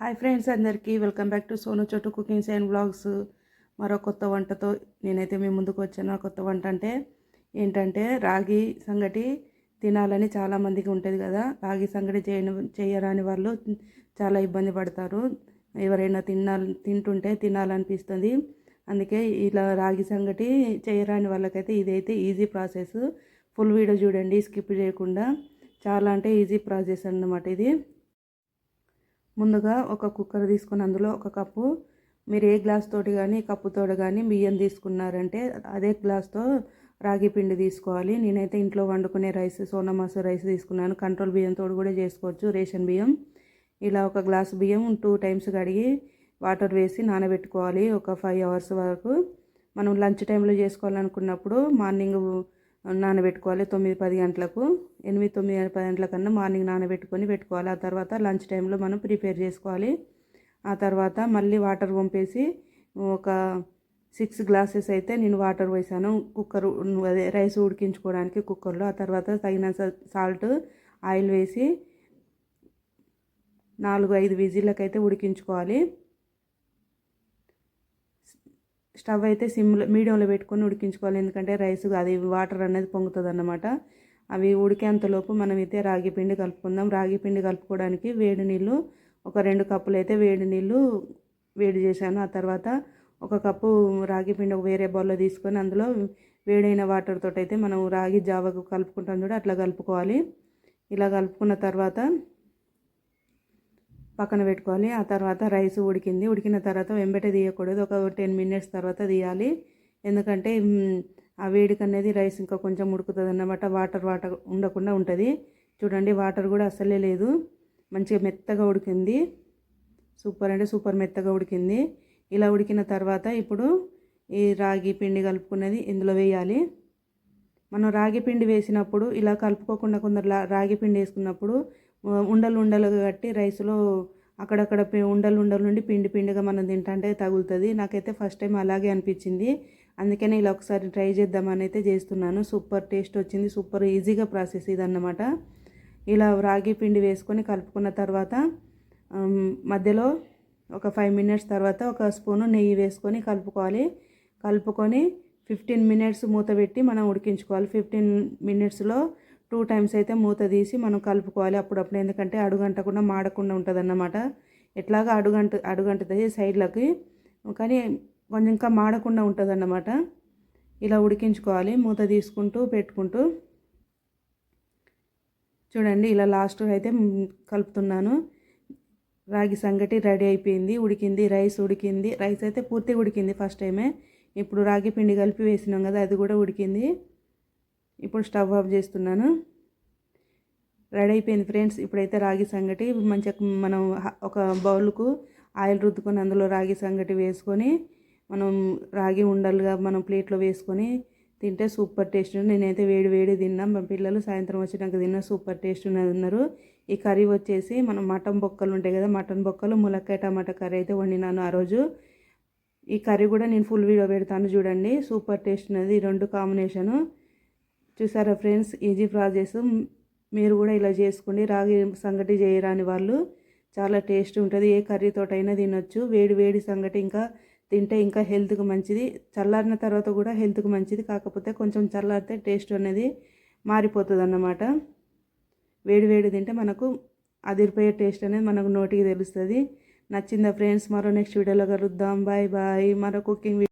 Hi friends అందరికీ welcome back to Sonu Chotu cookings and blogs మరో కొత్త వంటతో నేనైతే మీ ముందుకు వచ్చాను. కొత్త వంట అంటే ఏంటంటే రాగి సంగటి తినాలని చాలామందికి ఉంటుంది కదా. రాగి సంగటి చేయని చేయరాని వాళ్ళు చాలా ఇబ్బంది పడతారు. ఎవరైనా తిన్నా తింటుంటే తినాలనిపిస్తుంది. అందుకే ఇలా రాగి సంగటి చేయరాని వాళ్ళకైతే ఇదైతే ఈజీ ప్రాసెస్. ఫుల్ వీడియో చూడండి స్కిప్ చేయకుండా. చాలా అంటే ఈజీ ప్రాసెస్ అన్నమాట ఇది. ముందుగా ఒక కుక్కర్ తీసుకుని అందులో ఒక కప్పు మీరు ఏ గ్లాస్ తోటి కానీ కప్పుతో కానీ బియ్యం తీసుకున్నారంటే అదే గ్లాస్తో రాగి పిండి తీసుకోవాలి. నేనైతే ఇంట్లో వండుకునే రైస్ సోనా రైస్ తీసుకున్నాను. కంట్రోల్ బియ్యంతో కూడా చేసుకోవచ్చు రేషన్ బియ్యం. ఇలా ఒక గ్లాస్ బియ్యం టూ టైమ్స్ కడిగి వాటర్ వేసి నానబెట్టుకోవాలి ఒక ఫైవ్ అవర్స్ వరకు. మనం లంచ్ టైంలో చేసుకోవాలనుకున్నప్పుడు మార్నింగ్ నానబెట్టుకోవాలి. తొమ్మిది పది గంటలకు ఎనిమిది తొమ్మిది పది గంటల కన్నా మార్నింగ్ నానబెట్టుకొని పెట్టుకోవాలి. ఆ తర్వాత లంచ్ టైంలో మనం ప్రిపేర్ చేసుకోవాలి. ఆ తర్వాత మళ్ళీ వాటర్ పంపేసి ఒక సిక్స్ గ్లాసెస్ అయితే నేను వాటర్ వేసాను కుక్కర్ అదే రైస్ ఉడికించుకోవడానికి కుక్కర్లో. ఆ తర్వాత తగినంత సాల్ట్ ఆయిల్ వేసి నాలుగు ఐదు విజిల్లకైతే ఉడికించుకోవాలి. స్టవ్ అయితే సిమ్లో మీడియంలో పెట్టుకొని ఉడికించుకోవాలి. ఎందుకంటే రైస్ అది వాటర్ అనేది పొంగుతుంది అన్నమాట అవి ఉడికేంతలోపు మనమైతే రాగి పిండి కలుపుకుందాం. రాగి పిండి కలుపుకోవడానికి వేడి నీళ్ళు ఒక రెండు కప్పులు అయితే వేడి నీళ్ళు వేడి చేశాను. ఆ తర్వాత ఒక కప్పు రాగి పిండి వేరే బౌల్లో తీసుకొని అందులో వేడైన వాటర్ తోటైతే అయితే మనం రాగి జావకు కలుపుకుంటాం చూడ అట్లా కలుపుకోవాలి. ఇలా కలుపుకున్న తర్వాత పక్కన పెట్టుకోవాలి. ఆ తర్వాత రైస్ ఉడికింది. ఉడికిన తర్వాత వెంబటే తీయకూడదు. ఒక టెన్ మినిట్స్ తర్వాత తీయాలి. ఎందుకంటే ఆ వేడికి అనేది రైస్ ఇంకా కొంచెం ఉడుకుతుంది అన్నమాట వాటర్ వాటర్ ఉండకుండా ఉంటుంది. చూడండి వాటర్ కూడా అసలే లేదు. మంచిగా మెత్తగా ఉడికింది. సూపర్ అంటే సూపర్ మెత్తగా ఉడికింది. ఇలా ఉడికిన తర్వాత ఇప్పుడు ఈ రాగి పిండి కలుపుకున్నది ఇందులో వేయాలి. మనం రాగి పిండి వేసినప్పుడు ఇలా కలుపుకోకుండా కొందరు రాగి పిండి వేసుకున్నప్పుడు ఉండలు ఉండలుగా కట్టి రైస్లో అక్కడక్కడ ఉండలు ఉండలు నుండి పిండి పిండిగా మనం తింటుంటే తగులుతుంది. నాకైతే ఫస్ట్ టైం అలాగే అనిపించింది. అందుకనే ఇలా ఒకసారి ట్రై చేద్దామని అయితే చేస్తున్నాను. సూపర్ టేస్ట్ వచ్చింది. సూపర్ ఈజీగా ప్రాసెస్ ఇదన్నమాట. ఇలా రాగి పిండి వేసుకొని కలుపుకున్న తర్వాత మధ్యలో ఒక ఫైవ్ మినిట్స్ తర్వాత ఒక స్పూను నెయ్యి వేసుకొని కలుపుకోవాలి. కలుపుకొని ఫిఫ్టీన్ మినిట్స్ మూత పెట్టి మనం ఉడికించుకోవాలి. ఫిఫ్టీన్ మినిట్స్లో టూ టైమ్స్ అయితే మూత తీసి మనం కలుపుకోవాలి అప్పుడప్పుడు. ఎందుకంటే అడుగంటకుండా మాడకుండా ఉంటుంది అన్నమాట ఎట్లాగా అడుగంట అడుగంటుతుంది సైడ్లకి. కానీ కొంచెం ఇంకా మాడకుండా ఉంటుంది అన్నమాట ఇలా ఉడికించుకోవాలి. మూత తీసుకుంటూ పెట్టుకుంటూ. చూడండి ఇలా లాస్ట్ అయితే కలుపుతున్నాను. రాగి సంగటి రెడీ అయిపోయింది ఉడికింది రైస్ ఉడికింది. రైస్ అయితే పూర్తిగా ఉడికింది ఫస్ట్ టైమే. ఇప్పుడు రాగి పిండి కలిపి వేసినాం కదా అది కూడా ఉడికింది. ఇప్పుడు స్టవ్ ఆఫ్ చేస్తున్నాను. రెడీ అయిపోయింది ఫ్రెండ్స్. ఇప్పుడైతే రాగి సంగటి మంచిగా మనం ఒక బౌల్కు ఆయిల్ రుద్దుకొని అందులో రాగి సంగటి వేసుకొని మనం రాగి ఉండలుగా మనం ప్లేట్లో వేసుకొని తింటే సూపర్ టేస్ట్ నేనైతే వేడి వేడి తిన్నా. మా పిల్లలు సాయంత్రం వచ్చినాక తిన్నా సూపర్ టేస్ట్ ఉన్నది అన్నారు. ఈ కర్రీ వచ్చేసి మనం మటన్ బొక్కలు ఉంటాయి కదా మటన్ బొక్కలు ములక్కాయ టమాటా కర్రీ అయితే వండినాను ఆ రోజు. ఈ కర్రీ కూడా నేను ఫుల్ వీడియో పెడతాను చూడండి. సూపర్ టేస్ట్ ఉన్నది. ఈ రెండు కాంబినేషను చూసారా ఫ్రెండ్స్? Easy process. మీరు కూడా ఇలా చేసుకోండి. రాగి సంగటి చేయరాని వాళ్ళు చాలా టేస్ట్ ఉంటుంది. ఏ కర్రీతోటైనా తినొచ్చు. వేడి వేడి సంగటి ఇంకా తింటే ఇంకా హెల్త్కి మంచిది. చల్లారిన తర్వాత కూడా హెల్త్కి మంచిది. కాకపోతే కొంచెం చల్లారితే టేస్ట్ అనేది మారిపోతుంది అన్నమాట వేడి వేడి తింటే మనకు అదిరిపోయే టేస్ట్ అనేది మనకు నోటికి తెలుస్తుంది. నచ్చిందా ఫ్రెండ్స్? మరో నెక్స్ట్ వీడియోలో కలుద్దాం. Bye bye. మరో కుకింగ్